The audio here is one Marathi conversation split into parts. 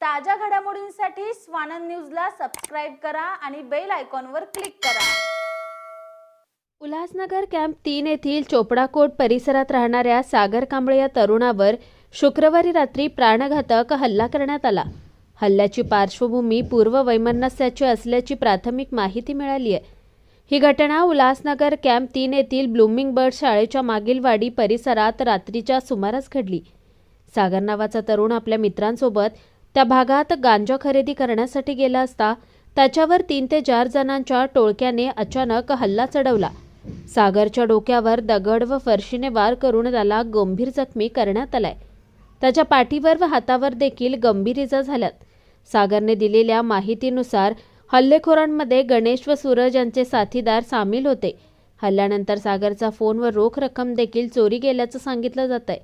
ताज्या घडामोडींसाठी स्वानंद न्यूजला सबस्क्राईब करा आणि बेल आयकॉनवर क्लिक करा. उल्हासनगर कॅम्प तीन येथील चोपडाकोट परिसरात राहणाऱ्या सागर कांबळे या तरुणावर शुक्रवारी रात्री प्राणघातक हल्ला करण्यात आला. हल्ल्याची पार्श्वभूमी पूर्व वैमनस्याची असल्याची प्राथमिक माहिती मिळाली आहे. ही घटना उल्हासनगर कॅम्प तीन येथील ब्लूमिंग बर्ड शाळेच्या मागील वाडी परिसरात रात्रीच्या सुमारास घडली. सागर नावाचा तरुण आपल्या मित्रांसोबत त्या भागात गांजा खरेदी करण्यासाठी गेला असता त्याच्यावर तीन ते चार जणांच्या टोळक्याने अचानक हल्ला चढवला. सागरच्या डोक्यावर दगड व फरशीने वार करून त्याला गंभीर जखमी करण्यात आलाय. त्याच्या पाठीवर व हातावर देखील गंभीर इजा झाल्यात. सागरने दिलेल्या माहितीनुसार हल्लेखोरांमध्ये गणेश व सूरज यांचे साथीदार सामील होते. हल्ल्यानंतर सागरचा फोन व रोख रक्कम देखील चोरी गेल्याचं सांगितलं जात आहे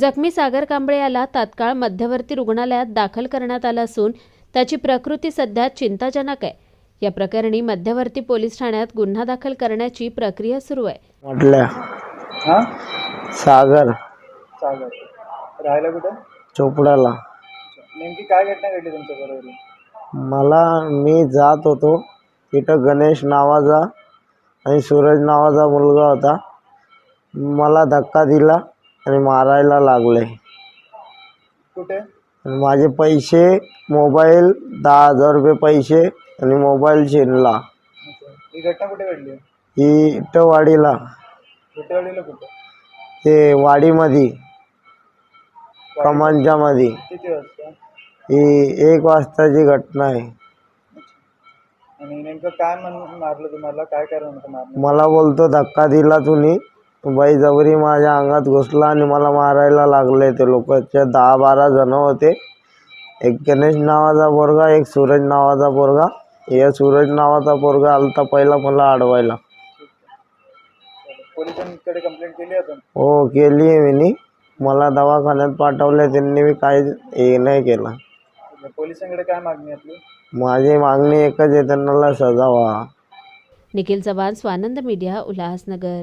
जखमी सागर कांबळे याला तात्काळ मध्यवर्ती रुग्णालयात दाखल करण्यात आलं असून त्याची प्रकृती सध्या चिंताजनक आहे. या प्रकरणी मध्यवर्ती पोलीस ठाण्यात गुन्हा दाखल करण्याची प्रक्रिया सुरू आहे. म्हटल्या हा? सागर. सागर. राहायला कुठं? चोपडाला. नेमकी काय घटना घडली तुमच्या बरोबर? मला मी जात होतो. तिथं गणेश नावाचा आणि सूरज नावाचा मुलगा होता. मला धक्का दिला. आणि मारायला लागले. कुठे? माझे पैसे मोबाईल दहा हजार रुपये पैसे आणि मोबाईल अच्छा. ही घटना कुठे घडली? ही इथं वाडीला कुठे? घडलेलं कुठं ते वाडीमध्ये कमांच्यामध्ये किती वाजता? ही एक वाजताची घटना आहे. आणि नेमकं काय म्हण मारलं तुम्हाला? काय कारण होतं मारलं मला बोलतो धक्का दिला तुम्ही. बाई जबरी माझ्या अंगात घुसला आणि मला मारायला लागले. ते लोक दहा बारा जण होते. एक गणेश नावाचा पोरगा एक सूरज नावाचा पोरगा. या सूरज नावाचा पोरगा आलता पहिला मला अडवायला. पोलिसांकडे कंप्लेंट केली आपण हो केली आहे मी मला दवाखान्यात पाठवले त्यांनी मी काही हे नाही केलं. पोलिसांकडे काय मागणी आपली? माझी मागणी एकच आहे त्यांना सजा व्हा निखिल चव्हाण स्वानंद मीडिया उल्हासनगर.